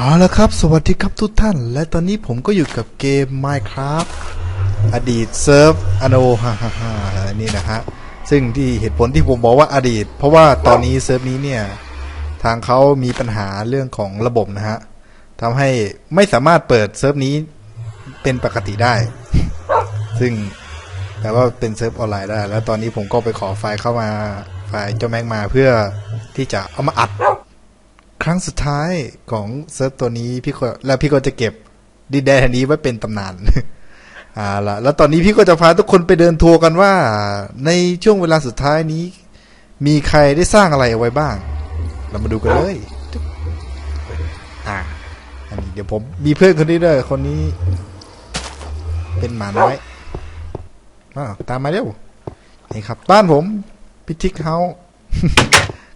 เอาละครับ สวัสดีครับทุกท่าน และตอนนี้ผมก็อยู่กับเกม Minecraft อดีตเซิร์ฟอโนฮ่าฮ่าฮ่านี่นะฮะ ซึ่งที่เหตุผลที่ผมบอกว่าอดีต เพราะว่าตอนนี้เซิร์ฟนี้เนี่ย ทางเขามีปัญหาเรื่องของระบบนะฮะทำให้ไม่สามารถเปิดเซิร์ฟนี้เป็นปกติได้ ซึ่งแปลว่าเป็นเซิร์ฟออนไลน์ได้ แล้วตอนนี้ผมก็ไปขอไฟล์เข้ามาไฟล์เจ้าแม็กมาเพื่อที่จะเอามาอัด ครั้งสุดท้ายของเซิร์ฟตัวนี้พี่ก็แล้วพี่ก็จะเก็บดินแดนนี้ไว้เป็นตำนานอ่าละแล้วตอนนี้พี่ก็จะพาทุกคนไปเดินทัวร์กันว่า ในช่วงเวลาสุดท้ายนี้ มีใครได้สร้างอะไรเอาไว้บ้าง เรามาดูกันเลยอ่าอันนี้เดี๋ยวผมมีเพื่อนคนนี้ด้วยคนนี้ เป็นหมาน้อยอาตามมาเร็วนี่ครับ บ้านผมพิทิกเฮา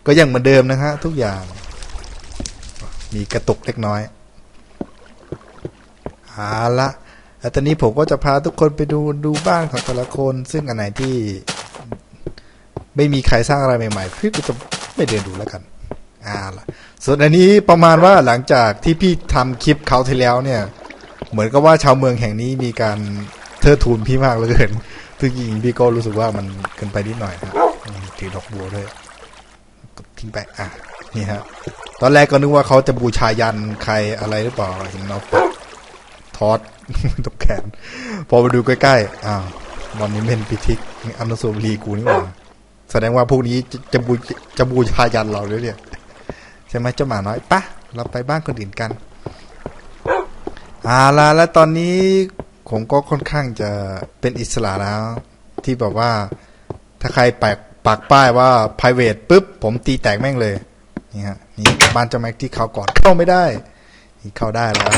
ก็ยังเหมือนเดิมนะฮะทุกอย่าง มีกระตุกเล็กน้อยเอาละแล้วตอนนี้ผมก็จะพาทุกคนไปดูดูบ้านของแต่ละคน ซึ่งอันไหนที่ ไม่มีใครสร้างอะไรใหม่ๆพี่ก็จะไม่เดินดูแล้วกันอ่าละส่วนอันนี้ประมาณว่าหลังจากที่พี่ทำคลิปเขาที่แล้วเนี่ย เหมือนกับว่าชาวเมืองแห่งนี้มีการเทิดทูนพี่มากเหลยเกินซึ่งจริงพี่ก็รู้สึกว่ามันเกินไปนิดหน่อยครับถือดอกบัวด้วยทิ้งไปอะนี่ฮะ ตอนแรกก็นึกว่าเขาจะบูชายันใครอะไรหรือเปล่าเห็นเราปักทอดตกแขน พอมาดูใกล้ๆอ้าววันนี้เป็นพิธิกอันนโซบรีกูนี่หว่าแสดงว่าพวกนี้จะจะบูจะบูชายันเราเลยเนี่ยใช่ไหมเจ้าหมาน้อยปะเราไปบ้านคนอื่นกันอ่าละแล้วตอนนี้ผมก็ค่อนข้างจะเป็นอิสระแล้ว ที่แบบว่า ถ้าใครปักปักป้ายว่า private ปุ๊บ ผมตีแตกแม่งเลย นี่ฮะนี่ บ้านเจ้าแม็กที่เขาก่อนเข้าไม่ได้นี่เข้าได้แล้ว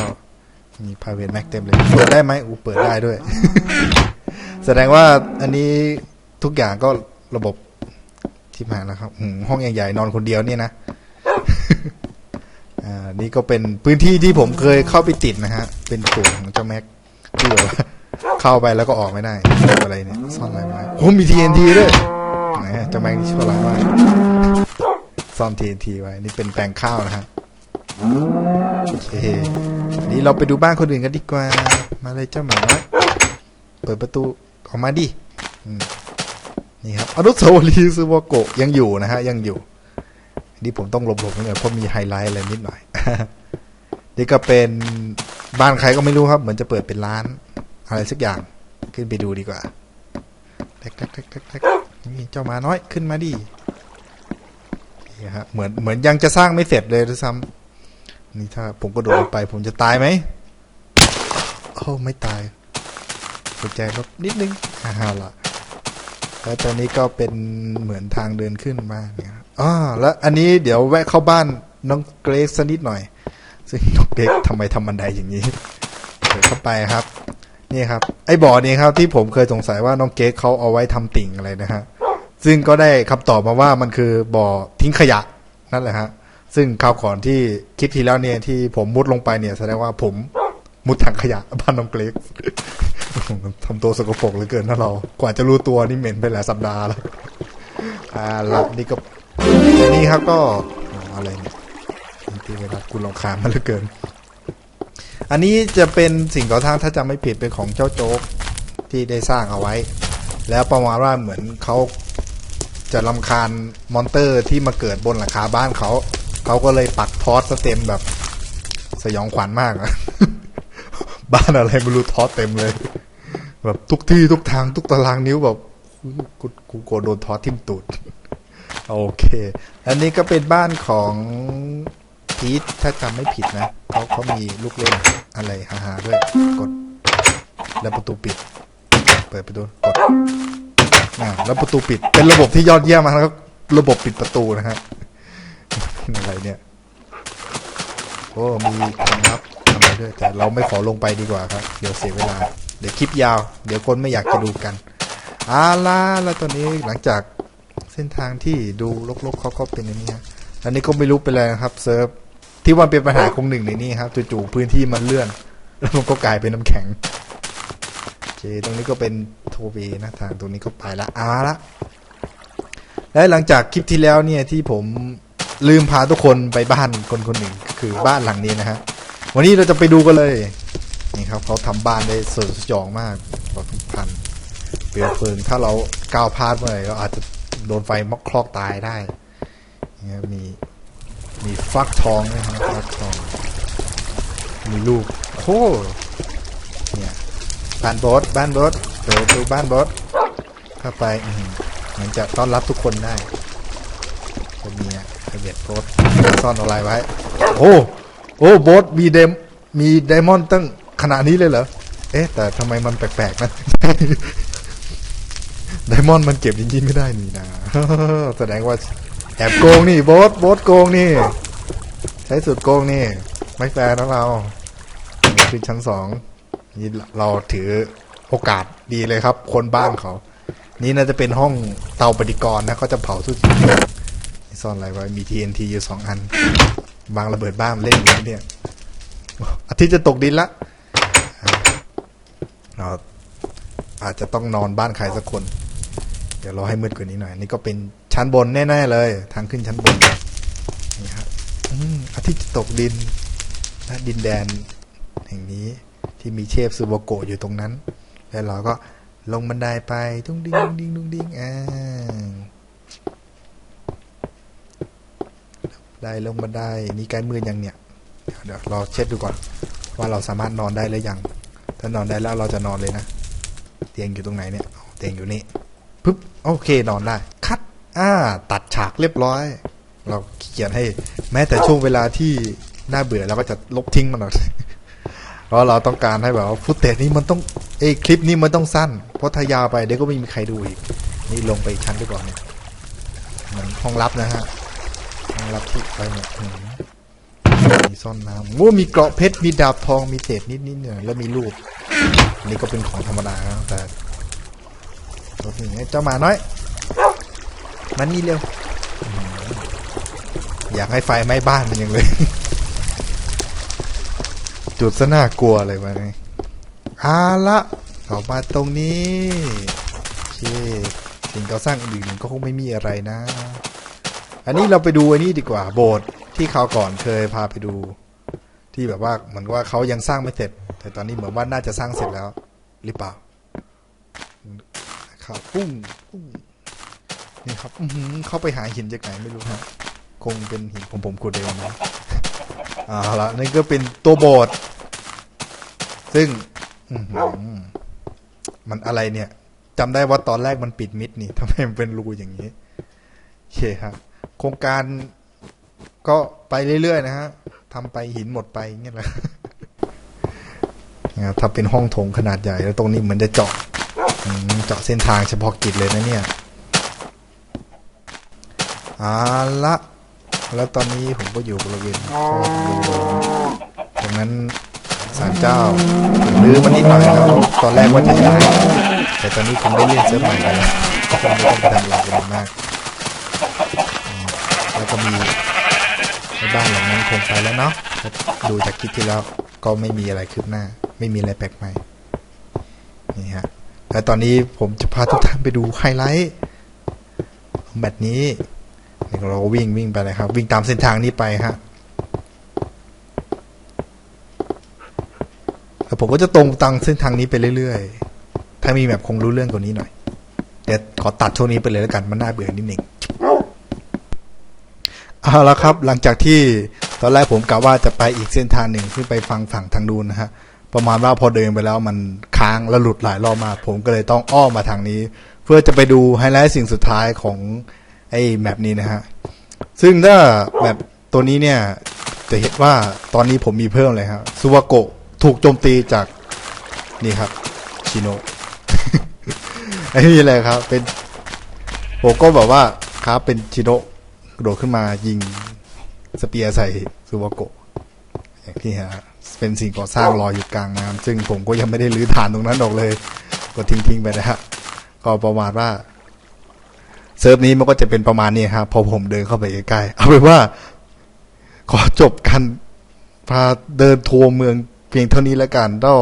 มี private mac เต็มเลยเปิดได้ไหมอูเปิดได้ด้วย แสดงว่าอันนี้ทุกอย่างก็ระบบที่มาแล้วครับห้องใหญ่ๆนอนคนเดียวเนี่ยนะอ่านี่ก็เป็นพื้นที่ที่ผมเคยเข้าไปติดนะฮะ เป็นส่วนของเจ้าแม็กที่แบบเข้าไปแล้วก็ออกไม่ได้อะไรเนี่ยซ่อนอะไรไว้โอ้มี TNT ด้วยนะเจ้าแม็กนี่ชั่วร้ายมาก ซ่อม TNT ไว้ นี่เป็นแปลงข้าวนะฮะโอเคนี่เราไปดูบ้านคนอื่นกันดีกว่า มาเลยเจ้าหมาน้อยเปิดประตูออกมาดิอืมนี่ครับอนุสาวรีย์ซูโวโกะยังอยู่นะฮะ ยังอยู่นี่ผมต้องหลบๆนิดหน่อยเพราะมีไฮไลท์อะไรนิดหน่อย นี่ก็เป็นบ้านใครก็ไม่รู้ครับ เหมือนจะเปิดเป็นร้าน อะไรสักอย่างขึ้นไปดูดีกว่าแท็กแท็กแท็กแท็กแท็กนี่เจ้าหมาน้อยขึ้นมาดิ นี่ฮะเหมือนเหมือนยังจะสร้างไม่เสร็จเลยด้วยซ้ำนี่ถ้าผมก็โดดลงไป ผมจะตายไหมโอ้ไม่ตายหัวใจลดนิดนึงฮ่าฮ่าละแล้วตอนนี้ก็เป็นเหมือนทางเดินขึ้นมาเนี่ยอ๋อแล้วอันนี้เดี๋ยวแวะเข้าบ้านน้องเกรซสักนิดหน่อย ซึ่งน้องเกรซทำไมทำบันไดอย่างนี้เดินเข้าไปครับ นี่ครับ ไอ้บ่อนี้ครับที่ผมเคยสงสัยว่าน้องเกรซเขาเอาไว้ทำติ่งอะไรนะฮะ ซึ่งก็ได้คำตอบมาว่ามันคือบ่อทิ้งขยะนั่นแหละฮะซึ่งคราวก่อนที่คลิปที่แล้วเนี่ยที่ผมมุดลงไปเนี่ยแสดงว่าผมมุดถังขยะบ้านน้องเกรกทำตัวสกปรกเหลือเกินนะเรา กว่าจะรู้ตัวนี่เหม็นไปหลายสัปดาห์แล้วอ่าล้วนี่ก็อันนี้ครับก็ออะไรเนี่ยที่เวลาคุณลองคามมาเหลือเกิน อันนี้จะเป็นสิ่งก่อสร้างถ้าจำไม่ผิดเป็นของเจ้าโจ๊กที่ได้สร้างเอาไว้ แล้วประมาณว่าเหมือนเขา จะลำคาญมอนเตอร์ที่มาเกิดบนหลังคาบ้านเขาเขาก็เลยปักทอสเต็มแบบ สยองขวัญมากอะบ้านอะไรไม่รู้ทอสเต็มเลย แบบทุกที่ทุกทางทุกตารางนิ้วแบบกูกูโกโดนทอสทิ่มตูดโอเค อันนี้ก็เป็นบ้านของพีทถ้าจำไม่ผิดนะเขาเขามีลูกเล่นอะไรฮาๆด้วย กด แล้วประตูปิด เปิดประตูกด อ่าแล้วประตูปิด เป็นระบบที่ยอดเยี่ยมมากนะครับระบบปิดประตูนะฮะอะไรเนี่ยโอ้มีความลับอะไรด้วยแต่เราไม่ขอลงไปดีกว่าครับ เดี๋ยวเสียเวลา เดี๋ยวคลิปยาว เดี๋ยวคนไม่อยากจะดูกันอาล่ะแล้วตอนนี้หลังจากเส้นทางที่ดูลกๆเขาก็เป็นอย่างนี้ฮะอันนี้ก็ไม่รู้เป็นอะไรนะครับเซิร์ฟที่ว่าเป็นปัญหาคงหนึ่งในนี้ครับจู่ๆพื้นที่มันเลื่อน แล้วมันก็กลายเป็นน้ำแข็งเคตรงนี้ก็เป็น โทเวนะทางตรงนี้ก็ไปละอาละและหลังจากคลิปที่แล้วเนี่ยที่ผมลืมพาทุกคนไปบ้านคนคนหนึ่งคือบ้านหลังนี้นะฮะวันนี้เราจะไปดูกันเลยนี่ครับเขาทำบ้านได้สวยสยองมากพอทุกพันเปลวเพลิง ถ้าเราก้าวพลาดเมื่อไหร่เราอาจจะโดนไฟมอกคลอกตายได้นี่มีมีฟักทองด้วยครับฟักทอง มีลูกโอ้เนี่ยบ้านบสบ้านบส เปิดดูบ้านโบสเข้าไปอื้อหือนจะต้อนรับทุกคนได้จะมีอะระเบียดโบสซ่อนอะไรไว้ โอ้โอ้โบสมีเดมมีไดมอนด์ตั้งขนาดนี้เลยเหรอ เอ๊ะ แต่ทำไมมันแปลกๆนะไดมอนด์มันเก็บจริงๆไม่ได้นี่นะแสดงว่าแอบโกงนี่โบสโบสโกงนี่ ใช้สุดโกงนี่ ไม่แฟร์นะเรานี่คือชั้นสองนี่เราถือ โอกาสดีเลยครับ คนบ้านเขา นี่น่าจะเป็นห้องเตาปฏิกรณ์นะเขาจะเผาทุกสิ่งซ่อนอะไรไว้มี TNT อยู่สองอันวางระเบิดบ้านเล่นอยู่เนี่ยอาทิตย์จะตกดินละอาเราอาจจะต้องนอนบ้านใครสักคน เดี๋ยวราให้มืดกว่านี้หน่อย นี่ก็เป็นชั้นบนแน่ๆเลย ทางขึ้นชั้นบนนี่ครับอาทิตย์จะตกดินและดินแดนแห่งนี้ที่มีเชฟซูโบโกะอยู่ตรงนั้น แล้วเราก็ลงบันไดไปตุ้งดิ้งตุ้งดิ้งตุ้งดิ้งอ่าได้ลงบันไดนี่ใกล้มืดยังเนี่ยเดี๋ยวเรอเช็ดดูก่อนว่าเราสามารถนอนได้หรือยัง ถ้านอนได้แล้วเราจะนอนเลยนะ เตียงอยู่ตรงไหนเนี่ยเตียงอยู่นี่ปึ๊บโอเคนอนได้คัดอ่าตัดฉากเรียบร้อย เราเกียจให้ แม้แต่ช่วงเวลาที่น่าเบื่อเราก็จะลบทิ้งมันหน่อยเพ ราะเราต้องการให้แบบว่าฟุตเตจนี้มันต้องเอยคลิปนี้มันต้องสั้น เพราะถ้ายาวไปเดี๋ยวก็ไม่มีใครดูอีก นี่ลงไปอีกชั้นดีกว่าเนี่ยเหมือนห้องลับนะฮะห้องลับที่ไปเนี่ยมีซ่อนน้ำโอ้มีเกราะเพชรมีดาบทองมีเศษนิดนิดหน่อยแล้วมีรูปนนี้ก็เป็นของธรรมดาแต่ตัวนี้เจ้าหมาน้อยมันนี่เร็วอยากให้ไฟไหม้บ้านมันยังเลย จุดซะน่ากลัวเลยวันนี้เอาละต่อมาตรงนี้โอเคสิ่งก่อสร้างอื่นๆก็คงไม่มีอะไรนะ อันนี้เราไปดูอันนี้ดีกว่าโบสถ์ที่คราวก่อนเคยพาไปดู ที่แบบว่าเหมือนว่าเขายังสร้างไม่เสร็จ แต่ตอนนี้เหมือนว่าน่าจะสร้างเสร็จแล้ว หรือเปล่าครับปุ้งปุ้งนี่ครับอือเข้าไปหาหินจากไหนไม่รู้ครับคงเป็นหินผมผมขุดเองนะ เอาละนี่ก็เป็นตัวโบสถ์ซึ่งมันอะไรเนี่ยจำได้ว่าตอนแรกมันปิดมิดนี่ทำไมมันเป็นรูอย่างนี้โอเคครับโครงการก็ไปเรื่อยๆนะฮะทำไปหินหมดไปงเงี้ยแหละนะถ้าเป็นห้องโถงขนาดใหญ่แล้วตรงนี้เหมือนจะเจาะเจาะเส้นทางเฉพาะกิจเลยนะเนี่ยอาละ แล้วตอนนี้ผมก็อยู่บริเวณคอกวัวตรงนั้นศาลเจ้ารื้อมานิดหน่อยแล้วตอนแรกว่าจะย้ายแต่ตอนนี้คงได้เล่นเซิร์ฟใหม่กันแล้วก็คงไม่ต้องไปทำอะไรกันมากอืมแล้วก็มีในบ้านหลังนั้นคงไปแล้วเนาะดูจากคลิปที่แล้วก็ไม่มีอะไรคืบหน้า ไม่มีอะไรแปลกใหม่นี่ฮะแล้วตอนนี้ผมจะพาทุกท่านไปดูไฮไลท์ของแมตช์นี้นี่ เราก็วิ่งวิ่งไปเลยครับ วิ่งตามเส้นทางนี้ไปฮะแล้วผมก็จะตรงตามเส้นทางนี้ไปเรื่อยๆ ถ้ามีแบบคงรู้เรื่องกว่านี้หน่อย เดี๋ยวขอตัดช่วงนี้ไปเลยแล้วกันมันน่าเบื่อนิดหนึ่งเอาละครับ หลังจากที่ตอนแรกผมกะว่าจะไปอีกเส้นทางหนึ่งขึ้นไปฟังฝั่งทางดูนนะฮะประมาณว่าพอเดินไปแล้วมันค้างแล้วหลุดหลายรอบมาก ผมก็เลยต้องอ้อมมาทางนี้ เพื่อจะไปดูไฮไลท์สิ่งสุดท้ายของ ไอ้แมปนี้นะฮะ ซึ่งถ้าแบบตัวนี้เนี่ย จะเห็นว่าตอนนี้ผมมีเพิ่มเลยครับซูวาโกะถูกโจมตีจากนี่ครับชิโนะไอ้นี่เลยครับ เป็นผมก็แบบว่าครับเป็นชิโนะกระโดดขึ้นมายิงสเปียร์ใส่ซูวาโกะอย่างที่ฮะเป็นสิ่งก่อสร้างลอยอยู่กลางน้ำซึ่งผมก็ยังไม่ได้รื้อฐานตรงนั้นออกเลย ก็ทิ้งๆไปนะฮะก็ประมาณว่า เซิร์ฟนี้มันก็จะเป็นประมาณนี้ครับพอผมเดินเข้าไปใกล้ๆเอาเป็นว่า ขอจบกันพาเดินทัวร์เมืองเพียงเท่านี้แล้วกันก็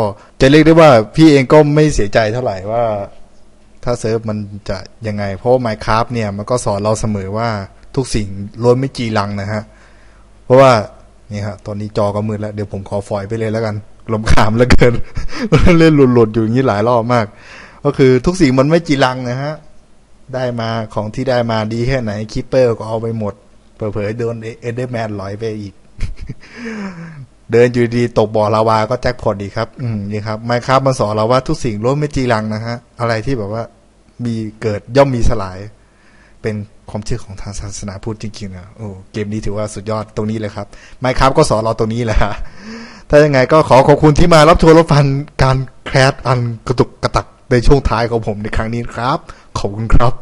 จะเรียกได้ว่าพี่เองก็ไม่เสียใจเท่าไหร่ว่า ถ้าเซิร์ฟมันจะยังไง เพราะ Minecraft เนี่ยมันก็สอนเราเสมอว่าทุกสิ่งล้วนไม่จีรังนะฮะ เพราะว่านี่ครับตอนนี้จอก็มืดแล้ว เดี๋ยวผมขอฟอยไปเลยแล้วกันลมขามแล้วเกินเล่นหลุดๆอยู่อย่างนี้หลายรอบมาก ก็คือทุกสิ่งมันไม่จีรังนะฮะ ได้มาของที่ได้มาดีแค่ไหนคิปเปอร์ก็เอาไปหมดเผลอๆโดนเอเดอร์แมนลอยไปอีก เดินอยู่ดีตกบ่อลาวาก็แจ็คพอตดีครับ อืมนี่ครับไมครับมันสอนเราว่าทุกสิ่งล้วนไม่จีรังนะฮะ อะไรที่แบบว่ามีเกิดย่อมมีสลาย เป็นความเชื่อของทางศาสนาพูดจริงๆนะโอ้เกมนี้ถือว่าสุดยอดตรงนี้เลยครับไมครับก็สอนเราตรงนี้แหละถ้ายังไงก็ขอขอบคุณที่มารับชมรับฟังการแคสอันกระตุกกระตัก ในช่วงท้ายของผมในครั้งนี้ครับ ขอบคุณครับ